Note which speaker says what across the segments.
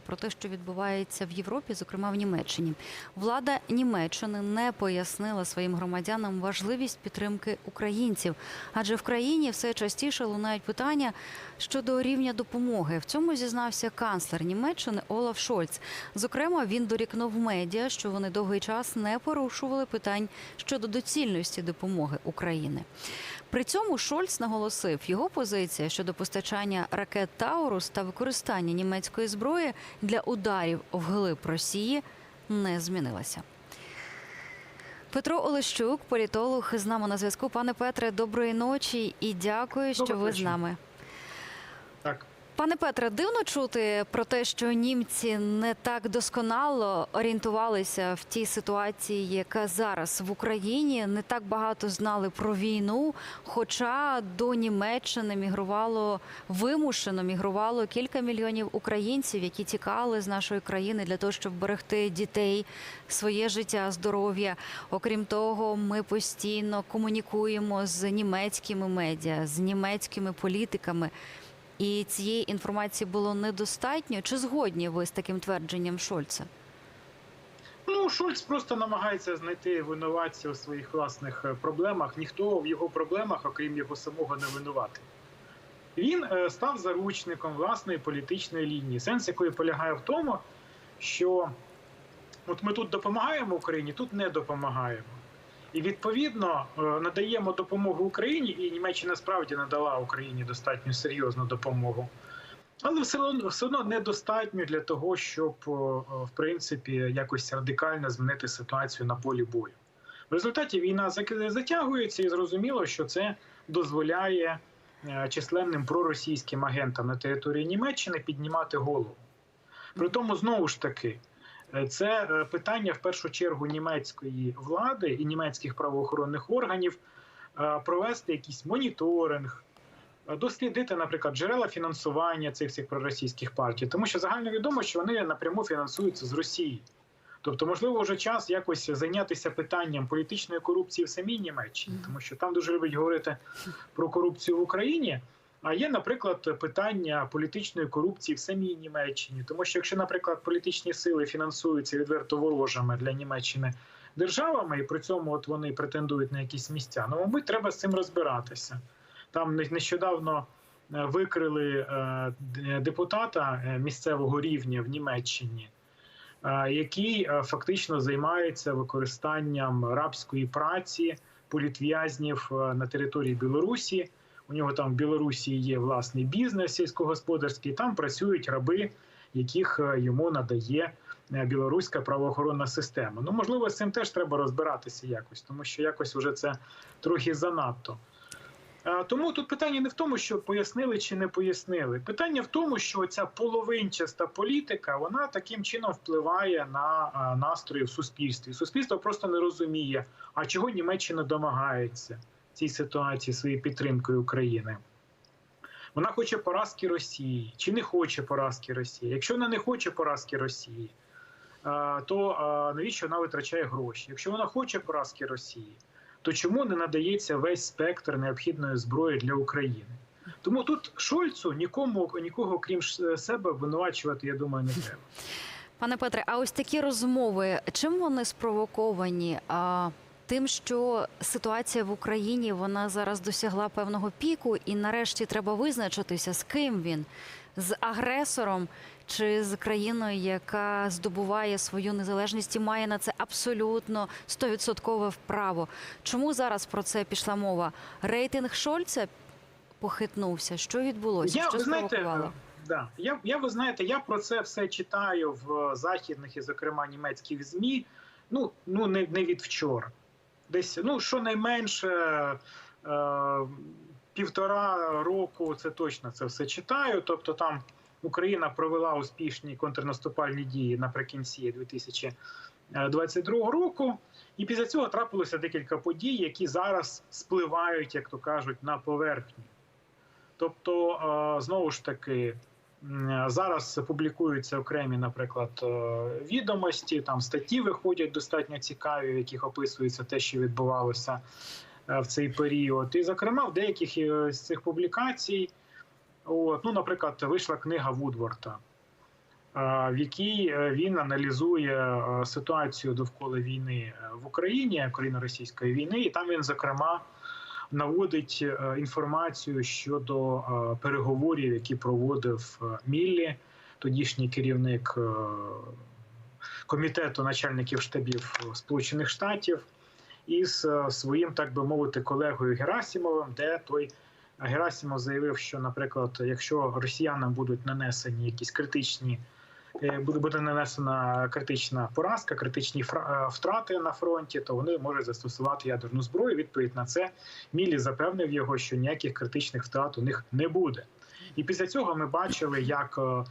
Speaker 1: про те, що відбувається в Європі, зокрема в Німеччині. Влада Німеччини не пояснила своїм громадянам важливість підтримки українців, адже в країні все частіше лунають питання щодо рівня допомоги. В цьому зізнався канцлер Німеччини Олаф Шольц. Зокрема, він дорікнув медіа, що вони довгий час не порушували питань щодо доцільності допомоги України. При цьому Шольц наголосив, його позиція щодо постачання ракет Таурус та використання німецької зброї для ударів вглиб Росії не змінилася. Петро Олещук, політолог, з нами на зв'язку. Пане Петре, доброї ночі і дякую, що ви з нами.
Speaker 2: Так,
Speaker 1: Пане Петре, дивно чути про те, що німці не так досконало орієнтувалися в тій ситуації, яка зараз в Україні, не так багато знали про війну. Хоча до Німеччини мігрувало вимушено мігрувало кілька мільйонів українців, які тікали з нашої країни для того, щоб берегти дітей, своє життя, здоров'я. Окрім того, ми постійно комунікуємо з німецькими медіа, з німецькими політиками. І цієї інформації було недостатньо. Чи згодні ви з таким твердженням Шольца?
Speaker 2: ну Шольц просто намагається знайти винуватця у своїх власних е, проблемах. Ніхто в його проблемах, окрім його самого, не винуватий. Він е, став заручником власної політичної лінії, сенс якої полягає в тому, що от ми тут допомагаємо Україні, тут не допомагаємо. І відповідно е, надаємо допомогу Україні, і Німеччина справді надала Україні достатньо серйозну допомогу. Але все одно, все одно недостатньо для того, щоб е, в принципі якось радикально змінити ситуацію на полі бою. В результаті війна затягується, і зрозуміло, що це дозволяє е, численним проросійським агентам на території Німеччини піднімати голову. При тому, знову ж таки, це е, питання в першу чергу німецької влади і німецьких правоохоронних органів е, провести якийсь моніторинг, е, дослідити, наприклад, джерела фінансування цих всіх проросійських партій, тому що загально відомо, що вони напряму фінансуються з Росії. Тобто, можливо, вже час якось зайнятися питанням політичної корупції в самій Німеччині, тому що там дуже люблять говорити про корупцію в Україні. А є, наприклад, питання політичної корупції в самій Німеччині, тому що якщо, наприклад, політичні сили фінансуються відверто ворожими для Німеччини державами, і при цьому от вони претендують на якісь місця, ну мабуть, треба з цим розбиратися. Там не- нещодавно е, викрили е, депутата е, місцевого рівня в Німеччині, який фактично займається використанням рабської праці політв'язнів на території Білорусі. У нього там в Білорусі є власний бізнес сільськогосподарський. Там працюють раби, яких е, йому надає е, білоруська правоохоронна система. Ну можливо, з цим теж треба розбиратися якось, тому що якось вже це трохи занадто. Е, Тому тут питання не в тому, що пояснили чи не пояснили. Питання в тому, що ця половинчаста політика вона таким чином впливає на настрої в суспільстві. Суспільство просто не розуміє, а чого Німеччина домагається цій ситуації своєю підтримкою України. Вона хоче поразки Росії чи не хоче поразки Росії. Якщо вона не хоче поразки Росії, то навіщо вона витрачає гроші? Якщо вона хоче поразки Росії, то чому не надається весь спектр необхідної зброї для України? Тому тут Шольцу нікому нікого крім себе обвинувачувати, я думаю, не треба.
Speaker 1: Пане Петре, а ось такі розмови, чим вони спровоковані? Тим, що ситуація в Україні вона зараз досягла певного піку, і нарешті треба визначитися, з ким він з агресором чи з країною, яка здобуває свою незалежність і має на це абсолютно стовідсоткове вправо. Чому зараз про це пішла мова? Рейтинг Шольца похитнувся. Що відбулося?
Speaker 2: Я,
Speaker 1: що спровокувало?
Speaker 2: да, я, я ви знаєте, я про це все читаю в західних і, зокрема, німецьких змі. Ну, ну не, не від вчора. Десь ну щонайменше е, півтора року це точно це все читаю. Тобто там Україна провела успішні контрнаступальні дії наприкінці 2022 року. І після цього трапилося декілька подій, які зараз спливають, як то кажуть, на поверхню. Тобто, е, знову ж таки, зараз публікуються окремі, наприклад, е, відомості, там статті виходять достатньо цікаві, в яких описується те, що відбувалося е, в цей період. І, зокрема, в деяких е, з цих публікацій, от, ну, наприклад, вийшла книга Вудворта. в якій е, він аналізує е, ситуацію довкола війни е, в Україні, Україно-російської війни, і там він зокрема наводить е, інформацію щодо е, переговорів, які проводив е, Міллі, тодішній керівник комітету начальників штабів Сполучених Штатів, із своїм, так би мовити, колегою Герасімовим, де той Герасімов заявив, що, наприклад, якщо росіянам будуть нанесені якісь критичні буде буде нанесена критична поразка, критичні е, втрати на фронті, то вони можуть застосувати ядерну зброю. Відповідь на це Мілі запевнив його, що ніяких критичних втрат у них не буде. І після цього ми бачили, як е,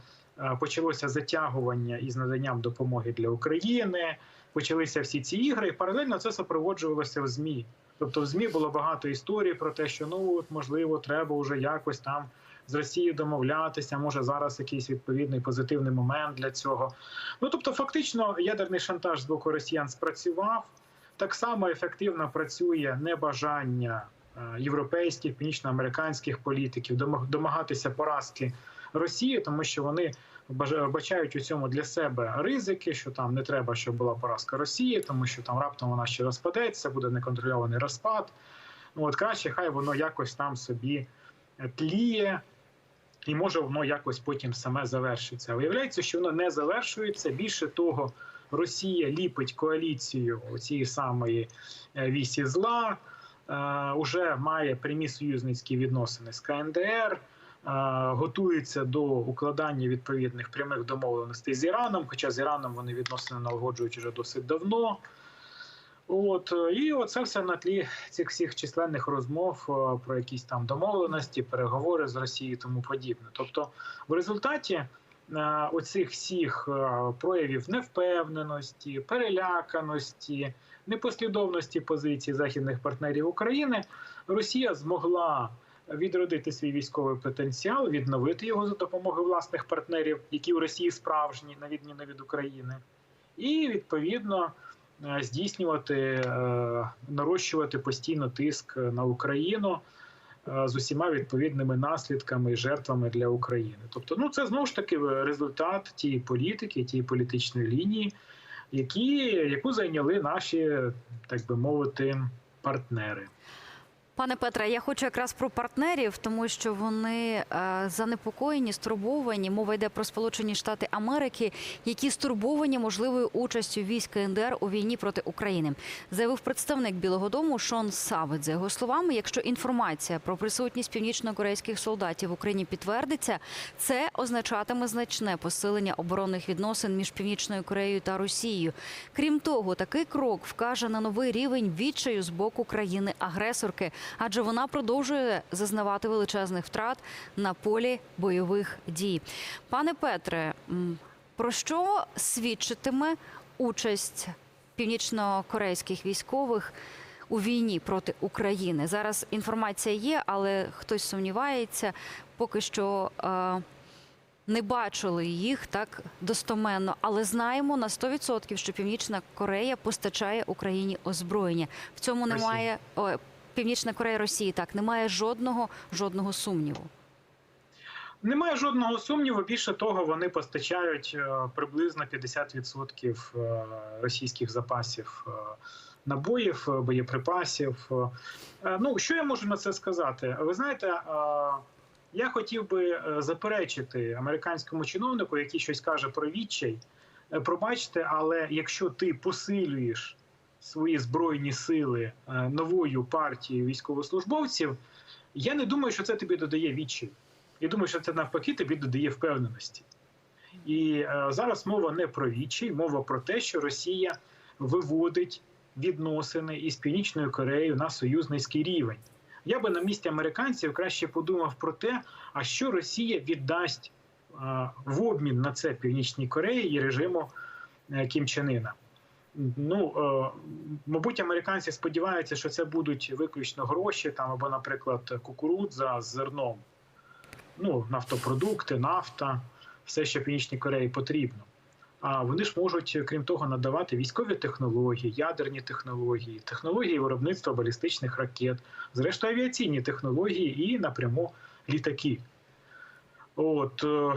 Speaker 2: е, почалося затягування із наданням допомоги для України. Почалися всі ці ігри, і паралельно це супроводжувалося в ЗМІ. Тобто в ЗМІ було багато історій про те, що ну от можливо треба вже якось там з Росією домовлятися. Може зараз якийсь відповідний позитивний момент для цього. Ну тобто, фактично, ядерний шантаж з боку росіян спрацював. Так само ефективно працює небажання е, європейських, північноамериканських політиків домаг- домагатися поразки Росії, тому що вони бачають у цьому для себе ризики, що там не треба, щоб була поразка Росії, тому що там раптом вона ще розпадеться, буде неконтрольований розпад. Ну от краще, хай воно якось там собі тліє, і може воно якось потім саме завершиться. Виявляється, що воно не завершується. Більше того, Росія ліпить коаліцію цієї самої е, вісі зла, е, уже має прямі союзницькі відносини з КНДР. е, Готується до укладання відповідних прямих домовленостей з Іраном, хоча з Іраном вони відносини налагоджують вже досить давно. От е, і оце все на тлі цих всіх численних розмов е, про якісь там домовленості, переговори з Росією тому подібне. Тобто, в результаті е, оцих всіх проявів невпевненості, переляканості, непослідовності позицій західних партнерів України, Росія змогла відродити свій військовий потенціал, відновити його за допомогою власних партнерів, які в Росії справжні, на відміну від України, і відповідно здійснювати, е, нарощувати постійно тиск на Україну е, з усіма відповідними наслідками і жертвами для України. Тобто, ну це знову ж таки результат тієї політики, тієї політичної лінії, які, яку зайняли наші, так би мовити, партнери.
Speaker 1: Пане Петре, я хочу якраз про партнерів, тому що вони е, занепокоєні, стурбовані. Мова йде про Сполучені Штати Америки, які стурбовані можливою участю військ КНДР у війні проти України. Заявив представник Білого Дому Шон Савит. За його словами, якщо інформація про присутність північно-корейських солдатів в Україні підтвердиться, це означатиме значне посилення оборонних відносин між Північною Кореєю та Росією. Крім того, такий крок вкаже на новий рівень відчаю з боку країни-агресорки, адже вона продовжує зазнавати величезних втрат на полі бойових дій. Пане Петре, про що свідчитиме участь північно-корейських військових? У війні проти України зараз інформація є, але хтось сумнівається, поки що е, не бачили їх так достоменно, але знаємо на 100%, що Північна Корея постачає Україні озброєння. В цьому немає о, Північна Корея Росії. Так немає жодного жодного сумніву.
Speaker 2: Немає жодного сумніву. Більше того, вони постачають е, приблизно 50% е, російських запасів е, набоїв, боєприпасів. Ну, що я можу на це сказати? Ви знаєте, я хотів би заперечити американському чиновнику, який щось каже про відчай. Пробачте, але якщо ти посилюєш свої збройні сили е, новою партією військовослужбовців, я не думаю, що це тобі додає відчай. Я думаю, що це навпаки тобі додає впевненості. І е, зараз мова не про відчай, мова про те, що Росія виводить відносини із Північною Кореєю на союзницький рівень. Я би на місці американців краще подумав про те, а що Росія віддасть е, в обмін на це Північній Кореї і режиму е, Кім Чен Іна. Ну, е, мабуть, американці сподіваються, що це будуть виключно гроші, там або, наприклад, кукурудза з зерном ну, нафтопродукти, нафта, все, що Північній Кореї потрібно. А вони ж можуть, крім того, надавати військові технології, ядерні технології, технології виробництва балістичних ракет, зрештою авіаційні технології і напряму літаки. От е, е,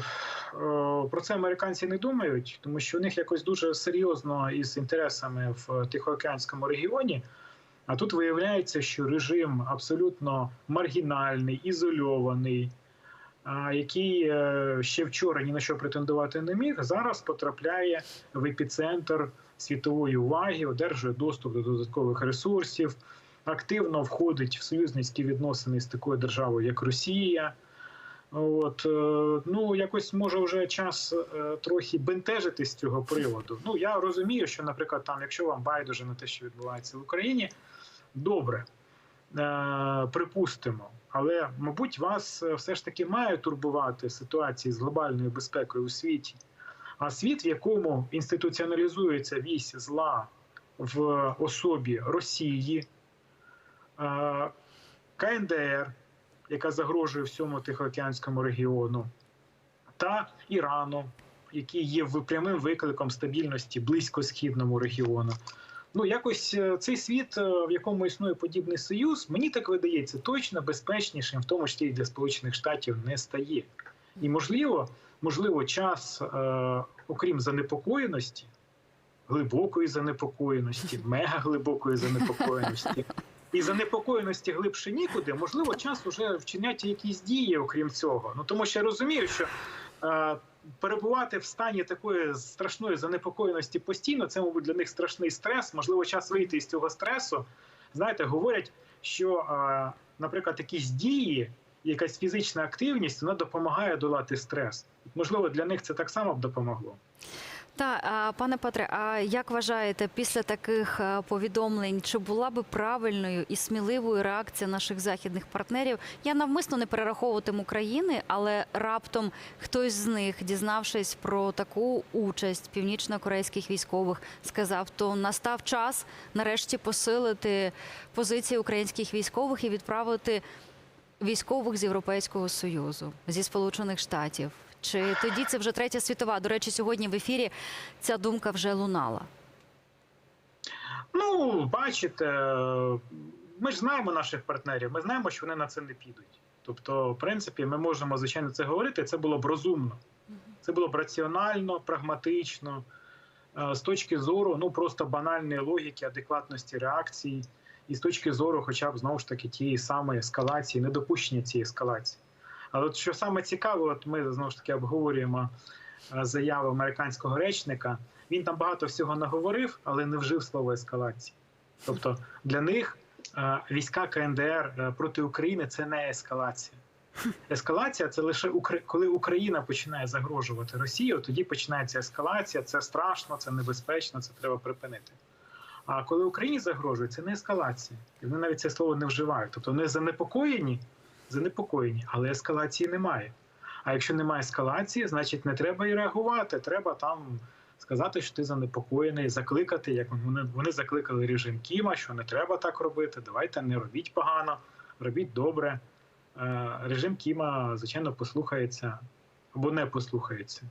Speaker 2: про це американці не думають, тому що у них якось дуже серйозно із інтересами в Тихоокеанському регіоні. А тут виявляється, що режим абсолютно маргінальний, ізольований, який е, ще вчора ні на що претендувати не міг, зараз потрапляє в епіцентр світової уваги, одержує доступ до додаткових ресурсів, активно входить в союзницькі відносини з такою державою, як Росія. От е, ну якось може вже час е, трохи бентежити з цього приводу. Ну я розумію, що, наприклад, там, якщо вам байдуже на те, що відбувається в Україні, добре, е, припустимо. Але, мабуть, вас все ж таки має турбувати ситуації з глобальною безпекою у світі. А світ, в якому інституціоналізується вісь зла в особі Росії, КНДР, яка загрожує всьому Тихоокеанському регіону, та Ірану, який є прямим викликом стабільності близькосхідному регіону. Ну, якось е, цей світ, е, в якому існує подібний союз, мені так видається, точно безпечнішим, в тому числі і для Сполучених Штатів, не стає. І можливо, можливо, час, е, окрім занепокоєності, глибокої занепокоєності, мега глибокої занепокоєності. І занепокоєності глибше нікуди, можливо, час уже вчиняти якісь дії, окрім цього. Ну тому що я розумію, що е, перебувати в стані такої страшної занепокоєності постійно, це, мабуть, для них страшний стрес. Можливо, час вийти з цього стресу. Знаєте, говорять, що, е, наприклад, якісь дії, якась фізична активність, вона допомагає долати стрес. Можливо, для них це так само б допомогло.
Speaker 1: Та пане Петре, а як вважаєте, після таких повідомлень чи була би правильною і сміливою реакція наших західних партнерів? Я навмисно не перераховуватиму країни, але раптом хтось з них, дізнавшись про таку участь північно-корейських військових, сказав, то настав час нарешті посилити позиції українських військових і відправити військових з Європейського союзу зі Сполучених Штатів. Чи тоді це вже третя світова? До речі, сьогодні в ефірі ця думка вже лунала.
Speaker 2: Ну, бачите, ми ж знаємо наших партнерів, ми знаємо, що вони на це не підуть. Тобто, в принципі, ми можемо звичайно це говорити. Це було б розумно, це було б раціонально, прагматично, е, з точки зору ну просто банальної логіки, адекватності реакції, і з точки зору, хоча б знову ж таки тієї самої ескалації, недопущення цієї ескалації. Але от що саме цікаве, от ми знову ж таки обговорюємо е, заяву американського речника. Він там багато всього наговорив, але не вжив слово ескалації. Тобто для них е, війська КНДР е, проти України це не ескалація. Ескалація це лише коли Україна починає загрожувати Росію, тоді починається ескалація. Це страшно, це небезпечно, це треба припинити. А коли Україні загрожує, це не ескалація. І вони навіть це слово не вживають. Тобто вони занепокоєні, занепокоєні, але ескалації немає. А якщо немає ескалації, значить не треба і реагувати. Треба там сказати, що ти занепокоєний, закликати, як вони, вони закликали режим Кіма, що не треба так робити. Давайте не робіть погано, робіть добре. Е, Режим Кіма, звичайно, послухається або не послухається.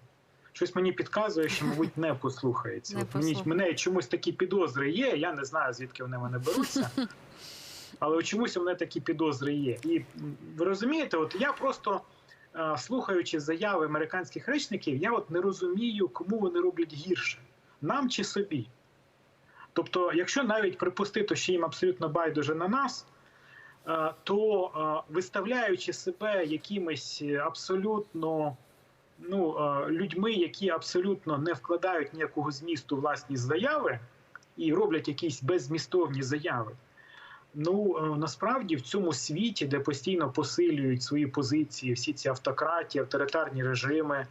Speaker 2: Щось мені підказує, що, мабуть, не послухається.
Speaker 1: Не
Speaker 2: От мені, мене чомусь такі підозри є. Я не знаю, звідки вони мене беруться. Але чомусь у мене такі підозри є. І ви розумієте, от я просто е, слухаючи заяви американських речників, я от не розумію, кому вони роблять гірше нам чи собі. Тобто, якщо навіть припустити, що їм абсолютно байдуже на нас, е, то е, виставляючи себе якимись абсолютно ну, людьми, які абсолютно не вкладають ніякого змісту власні заяви і роблять якісь беззмістовні заяви. Ну е, насправді в цьому світі, де постійно посилюють свої позиції всі ці автократії, авторитарні режими, е,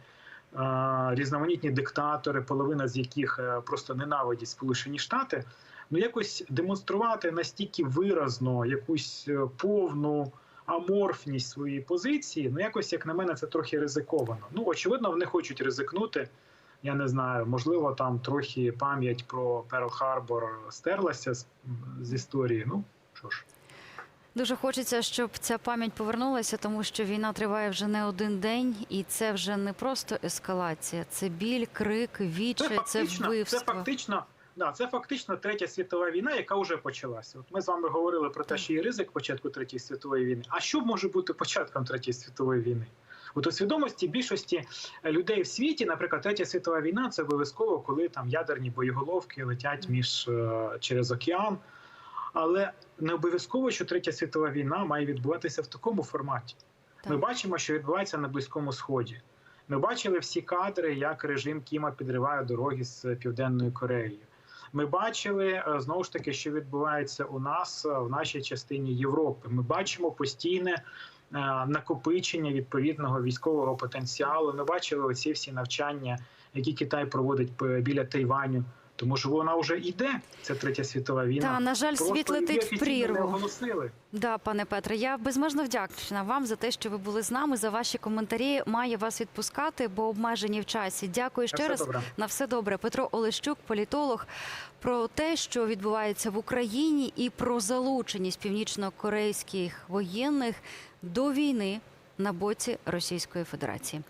Speaker 2: різноманітні диктатори, половина з яких е, просто ненавидять Сполучені Штати, ну якось демонструвати настільки виразно якусь повну аморфність своєї позиції, ну якось, як на мене, це трохи ризиковано. Ну, очевидно, вони хочуть ризикнути. Я не знаю, можливо, там трохи пам'ять про Перл Харбор стерлася з, з історії. Ну що ж.
Speaker 1: Дуже хочеться, щоб ця пам'ять повернулася, тому що війна триває вже не один день, і це вже не просто ескалація, це біль, крик, віче, це,
Speaker 2: фактично,
Speaker 1: вбивство.
Speaker 2: це фактично, да, це фактично третя світова війна, яка вже почалася. От ми з вами говорили про те, що є ризик початку третьої світової війни. А що може бути початком третьої світової війни? От у свідомості більшості людей в світі, наприклад, третя світова війна це обов'язково, коли там ядерні боєголовки летять між е, через океан. Але не обов'язково, що третя світова війна має відбуватися в такому форматі. Ми
Speaker 1: Так.
Speaker 2: бачимо, що відбувається на Близькому Сході. Ми бачили всі кадри, як режим Кіма підриває дороги з Південною Кореєю. Ми бачили е, знову ж таки, що відбувається у нас е, в нашій частині Європи. Ми бачимо постійне е, накопичення відповідного військового потенціалу. Ми бачили оці всі навчання, які Китай проводить біля Тайваню. Тому що вона вже йде. Це третя світова війна.
Speaker 1: Та на жаль,
Speaker 2: Просто
Speaker 1: світ летить в прірву.
Speaker 2: оголосили.
Speaker 1: Да, пане Петре, я безмежно вдячна вам за те, що ви були з нами, за ваші коментарі. Маю вас відпускати, бо обмежені в часі. Дякую ще
Speaker 2: Все
Speaker 1: раз.
Speaker 2: добре.
Speaker 1: На все добре. Петро Олещук, політолог, про те, що відбувається в Україні, і про залученість північно-корейських воєнних до війни на боці Російської Федерації.